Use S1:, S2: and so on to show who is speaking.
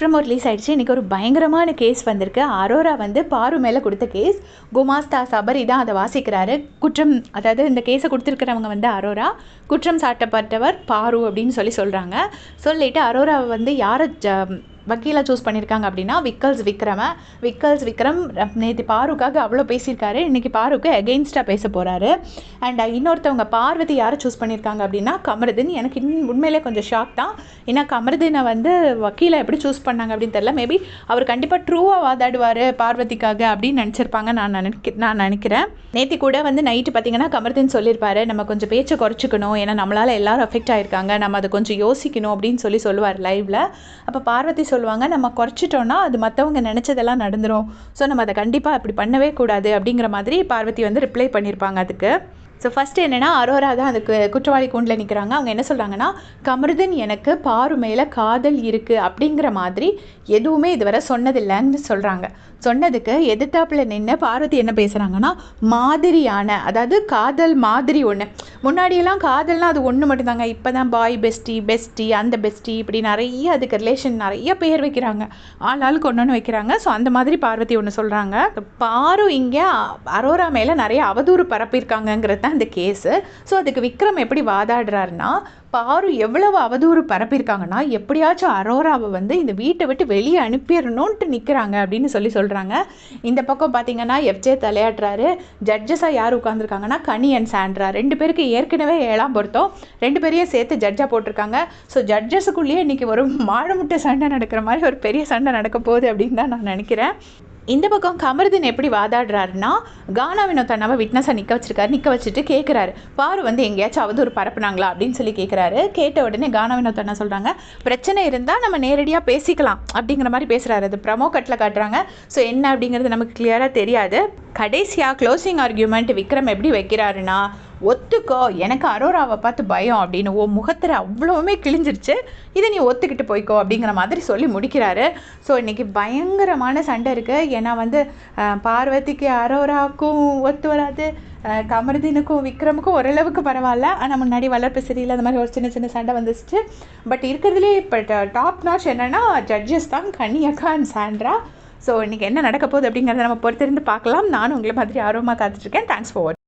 S1: Promo release ஆயிடுச்சு. இன்றைக்கி ஒரு பயங்கரமான கேஸ் வந்திருக்கு. அரோரா வந்து பாரு மேலே கொடுத்த கேஸ் குமாஸ்தா சபரி தான் அதை வாசிக்கிறாரு. குற்றம் அதாவது இந்த கேஸை கொடுத்துருக்கிறவங்க வந்து அரோரா. குற்றம் சாட்டப்பட்டவர் பாரு அப்படின்னு சொல்லி சொல்கிறாங்க சொல்லிவிட்டு அரோராவை வந்து யாரை ஜ வக்கீலாக சூஸ் பண்ணியிருக்காங்க அப்படின்னா விக்கல்ஸ் விக்ரம விக்கல்ஸ் விக்ரம் நேற்று பாருக்காக அவ்வளோ பேசியிருக்காரு. இன்றைக்கி பாருக்கு அகெயின்ஸ்டாக பேச போகிறாரு அண்ட் இன்னொருத்தவங்க பார்வதி யாரை சூஸ் பண்ணியிருக்காங்க அப்படின்னா கமருதீன். எனக்கு இன்னும் உண்மையிலே கொஞ்சம் ஷாக் தான். ஏன்னா கமருதீனை வந்து வக்கீலை எப்படி சூஸ் பண்ணாங்க அப்படின்னு தெரில மேபி அவர் கண்டிப்பாக ட்ரூவாக வாதாடுவார் பார்வதிக்காக அப்படின்னு நினச்சிருப்பாங்க நான் நினைக்க நான் நினைக்கிறேன். நேற்று கூட வந்து நைட்டு பார்த்தீங்கன்னா கமருதீன் சொல்லியிருப்பாரு நம்ம கொஞ்சம் பேச்சை குறைச்சிக்கணும். ஏன்னா நம்மளால் எல்லாரும் அஃபெக்ட் ஆகிருக்காங்க நம்ம அதை கொஞ்சம் யோசிக்கணும் அப்படின்னு சொல்லி சொல்லுவார் லைவில் அப்போ பார்வதி சொல்லுவாங்க நம்ம குறைச்சிட்டோன்னா அது மற்றவங்க நினச்சதெல்லாம் நடந்துடும் ஸோ நம்ம அதை கண்டிப்பாக அப்படி பண்ணவே கூடாது அப்படிங்கிற மாதிரி பார்வதி வந்து ரிப்ளை பண்ணியிருப்பாங்க அதுக்கு. ஸோ ஃபஸ்ட்டு என்னென்னா அரோரா தான் அதுக்கு குற்றவாளி கூண்டில் நிற்கிறாங்க அவங்க என்ன சொல்கிறாங்கன்னா கமருதன் எனக்கு பாரு மேலே காதல் இருக்குது அப்படிங்கிற மாதிரி எதுவுமே இதுவரை சொன்னதில்லைன்னு சொல்கிறாங்க சொன்னதுக்கு எதிர்த்தாப்புல நின்று பார்வதி என்ன பேசுகிறாங்கன்னா மாதிரியான அதாவது காதல் மாதிரி ஒன்று முன்னாடியெல்லாம் காதல்னால் அது ஒன்று மட்டும்தாங்க. இப்போ தான் பாய் பெஸ்டி பெஸ்டி அந்த பெஸ்டி இப்படி நிறைய அதுக்கு ரிலேஷன் நிறைய பேர் வைக்கிறாங்க. ஆள் ஒன்று ஒன்று வைக்கிறாங்க. ஸோ அந்த மாதிரி பார்வதி ஒன்று சொல்கிறாங்க பாரு இங்கே அரோரா மேலே நிறைய அவதூறு பரப்பியிருக்காங்கங்கிறது தான் இந்த கேஸு ஸோ அதுக்கு விக்ரம் எப்படி வாதாடுறாருன்னா பாரு எவ்வளவு அவதூறு பரப்பியிருக்காங்கன்னா எப்படியாச்சும் அரோராவை வந்து இந்த வீட்டை விட்டு வெளியே அனுப்பிடணுன்ட்டு நிற்கிறாங்க அப்படின்னு சொல்லி சொல்கிறாங்க இந்த பக்கம் பார்த்தீங்கன்னா எஃப்ஜே தலையாடுறாரு ஜட்ஜஸாக யார் உட்காந்துருக்காங்கன்னா கனி அண்ட் சாண்ட்ரா. ரெண்டு பேருக்கு ஏற்கனவே ஏழாம் பொருத்தம். ரெண்டு பேரையும் சேர்த்து ஜட்ஜாக போட்டிருக்காங்க. ஸோ ஜட்ஜஸுக்குள்ளேயே இன்றைக்கி ஒரு மாழமுட்டை சண்டை நடக்கிற மாதிரி ஒரு பெரிய சண்டை நடக்க போகுது அப்படின்னு தான் நான் நினைக்கிறேன். இந்த பக்கம் கமருதீன் எப்படி வாதாடுறாருன்னா கானா வினோத் நம்ம விட்னஸாக நிற்க வச்சிருக்காரு நிற்க வச்சுட்டு கேட்குறாரு பாரு வந்து எங்கேயாச்சும் அவதூறு பரப்புனாங்களா அப்படின்னு சொல்லி கேட்குறாரு கேட்ட உடனே கானா வினோத் சொல்கிறாங்க பிரச்சனை இருந்தால் நம்ம நேரடியாக பேசிக்கலாம் அப்படிங்கிற மாதிரி பேசுகிறாரு அது ப்ரமோ கட்டில் காட்டுறாங்க. ஸோ என்ன அப்படிங்கிறது நமக்கு கிளியராக தெரியாது. கடைசியாக க்ளோசிங் ஆர்கியூமெண்ட் விக்ரம் எப்படி வைக்கிறாருன்னா ஒத்துக்கோ எனக்கு அரோராவை பார்த்து பயம் அப்படின்னு ஓ முகத்தில் அவ்வளோவுமே கிழிஞ்சிருச்சு. இதை நீ ஒத்துக்கிட்டு போய்க்கோ அப்படிங்கிற மாதிரி சொல்லி முடிக்கிறாரு. ஸோ இன்றைக்கி பயங்கரமான சண்டை இருக்குது ஏன்னா வந்து பார்வதிக்கு அரோராவுக்கும் ஒத்து வராது. கமருதீனுக்கும் விக்ரமுக்கும் ஓரளவுக்கு பரவாயில்ல. ஆனால் முன்னாடி வளர்ப்பு சரியில்லை அந்த மாதிரி ஒரு சின்ன சின்ன சண்டை வந்துச்சு பட் இருக்கிறதுலே இப்போ டாப் நாட்ச் என்னென்னா ஜட்ஜஸ் தான் கன்னியக்கா அண்ட் சாண்ட்ரா. ஸோ இன்றைக்கி என்ன நடக்க போகுது அப்படிங்கிறத நம்ம பொறுத்திருந்து பார்க்கலாம். நானும் உங்களை மாதிரி ஆர்வமாக காத்துட்ருக்கேன் தேங்க்ஸ் ஃபார்